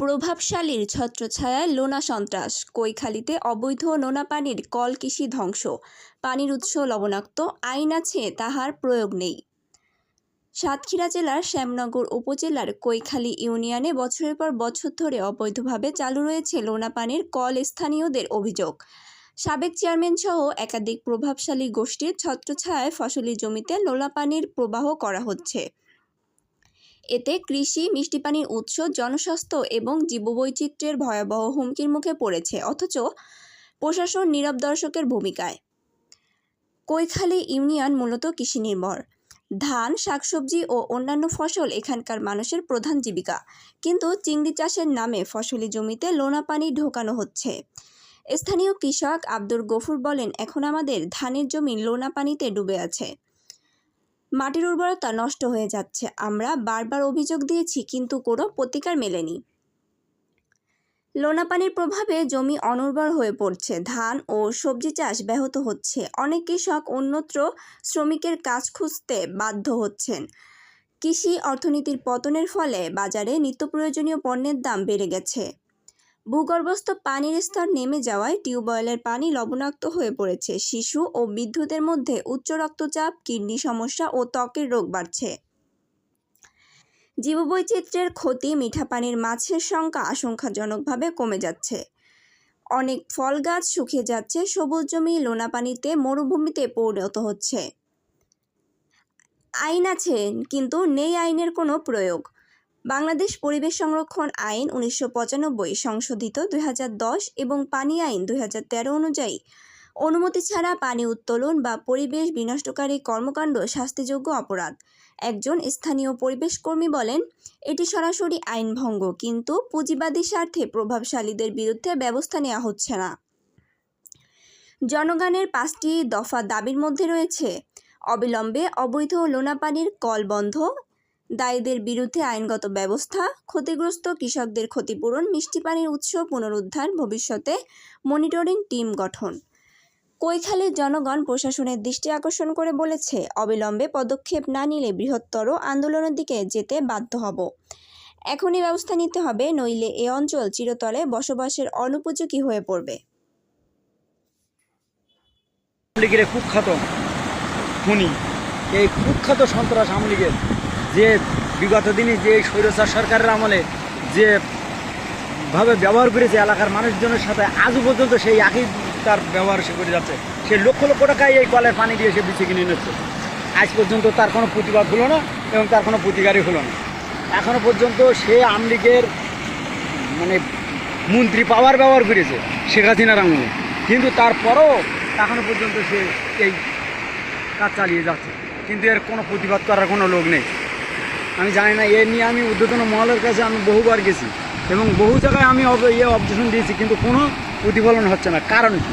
প্রভাবশালীর ছত্রছায়ায় লোনা সন্ত্রাস। কৈখালিতে অবৈধ নোনা পানির কল কৃষি ধ্বংস। পানির উৎস লবণাক্ত, আইন আছে, তাহার প্রয়োগ নেই। সাতক্ষীরা জেলার শ্যামনগর উপজেলার কৈখালী ইউনিয়নে বছরের পর বছর ধরে অবৈধভাবে চালু রয়েছে লোনা পানির কল স্থানীয়দের অভিযোগ। সাবেক চেয়ারম্যান সহ একাধিক প্রভাবশালী গোষ্ঠীর ছত্রছায়ায় ফসলি জমিতে নোনা পানির প্রবাহ করা হচ্ছে। এতে কৃষি, মিষ্টি পানির উৎস, জনস্বাস্থ্য এবং জীববৈচিত্র্যের ভয়াবহ হুমকির মুখে পড়েছে, অথচ প্রশাসন নীরব দর্শকের ভূমিকায়। কৈখালী ইউনিয়ন মূলত কৃষি নির্ভর। ধান, শাকসবজি ও অন্যান্য ফসল এখানকার মানুষের প্রধান জীবিকা। কিন্তু চিংড়ি চাষের নামে ফসলি জমিতে লোনা পানি ঢোকানো হচ্ছে। স্থানীয় কৃষক আব্দুর গফুর বলেন, এখন আমাদের ধানের জমি লোনা পানিতে ডুবে আছে। মাটির উর্বরতা নষ্ট হয়ে যাচ্ছে। আমরা বারবার অভিযোগ দিয়েছি, কিন্তু কোনো প্রতিকার মেলেনি। লোনা পানির প্রভাবে জমি অনুর্বর হয়ে পড়ছে। ধান ও সবজি চাষ ব্যাহত হচ্ছে। অনেক কৃষক অন্যত্র শ্রমিকের কাজ খুঁজতে বাধ্য হচ্ছেন। কৃষি অর্থনীতির পতনের ফলে বাজারে নিত্য প্রয়োজনীয় পণ্যের দাম বেড়ে গেছে। ভূগর্ভস্থ পানির স্তর নেমে যাওয়ায় টিউবওয়েলের পানি লবণাক্ত হয়ে পড়েছে। শিশু ও বিদ্যুতের মধ্যে উচ্চ রক্তচাপ, কিডনি সমস্যা ও ত্বকের রোগ বাড়ছে। জীববৈচিত্র্যের ক্ষতি মিঠা পানির মাছের সংখ্যা আশঙ্কাজনকভাবে কমে যাচ্ছে। অনেক ফল গাছ শুকিয়ে যাচ্ছে, সবুজ জমি, লোনা পানিতে মরুভূমিতে পরিণত হচ্ছে। আইন আছে, কিন্তু নেই আইনের কোনো প্রয়োগ। বাংলাদেশ পরিবেশ সংরক্ষণ আইন উনিশশো পঁচানব্বই সংশোধিত দু হাজার দশ এবং পানি আইন দু হাজার তেরো অনুযায়ী অনুমতি ছাড়া পানি উত্তোলন বা পরিবেশ বিনষ্টকারী কর্মকাণ্ড শাস্তিযোগ্য অপরাধ। একজন স্থানীয় পরিবেশ কর্মী বলেন, এটি সরাসরি আইন ভঙ্গ, কিন্তু পুঁজিবাদী স্বার্থে প্রভাবশালীদের বিরুদ্ধে ব্যবস্থা নেওয়া হচ্ছে না। জনগণের পাঁচটি দফা দাবির মধ্যে রয়েছে, অবিলম্বে অবৈধ লোনা পানির কল বন্ধ দায়ীদের বিরুদ্ধে আইনগত ব্যবস্থা, ক্ষতিগ্রস্ত কৃষকদের ক্ষতিপূরণ, মিষ্টি পানির উৎস পুনরুদ্ধার, ভবিষ্যতে মনিটরিং টিম গঠন। কৈখালীর জনগণ প্রশাসনের দৃষ্টি আকর্ষণ করে বলেছে, অবিলম্বে পদক্ষেপ না নিলে বৃহত্তর আন্দোলনের দিকে যেতে বাধ্য হব। এখনই ব্যবস্থা নিতে হবে, নইলে এ অঞ্চল চিরতরে বসবাসের অনুপযোগী হয়ে পড়বে। কুখ্যাত খুনি, এই কুখ্যাত সন্ত্রাস আওয়ামী লীগের যে বিগত দিনে যে স্বৈরচার সরকারের আমলে যে ভাবে ব্যবহার করেছে এলাকার মানুষজনের সাথে আজও পর্যন্ত সেই একই তার ব্যবহার সে করে যাচ্ছে। সে লক্ষ লক্ষ টাকায় এই কলের পানি দিয়ে সে বিছে কিনে নিচ্ছে। আজ পর্যন্ত তার কোনো প্রতিবাদ হলো না এবং তার কোনো প্রতিকারই হলো না। এখনও পর্যন্ত সে আওয়ামী লীগের মানে মন্ত্রী পাওয়ার ব্যবহার করেছে শেখ হাসিনার আমলে। কিন্তু তারপরও এখনও পর্যন্ত সে এই কাজ চালিয়ে যাচ্ছে। কিন্তু এর কোনো প্রতিবাদ করার কোনো লোক নেই। আমি জানি না, এ নিয়ে আমি উদ্বোধন মহলের কাছে আমি বহুবার গেছি এবং বহু জায়গায় আমি ইয়ে অবজেশন দিয়েছি, কিন্তু কোনো প্রতিফলন হচ্ছে না। কারণ কি?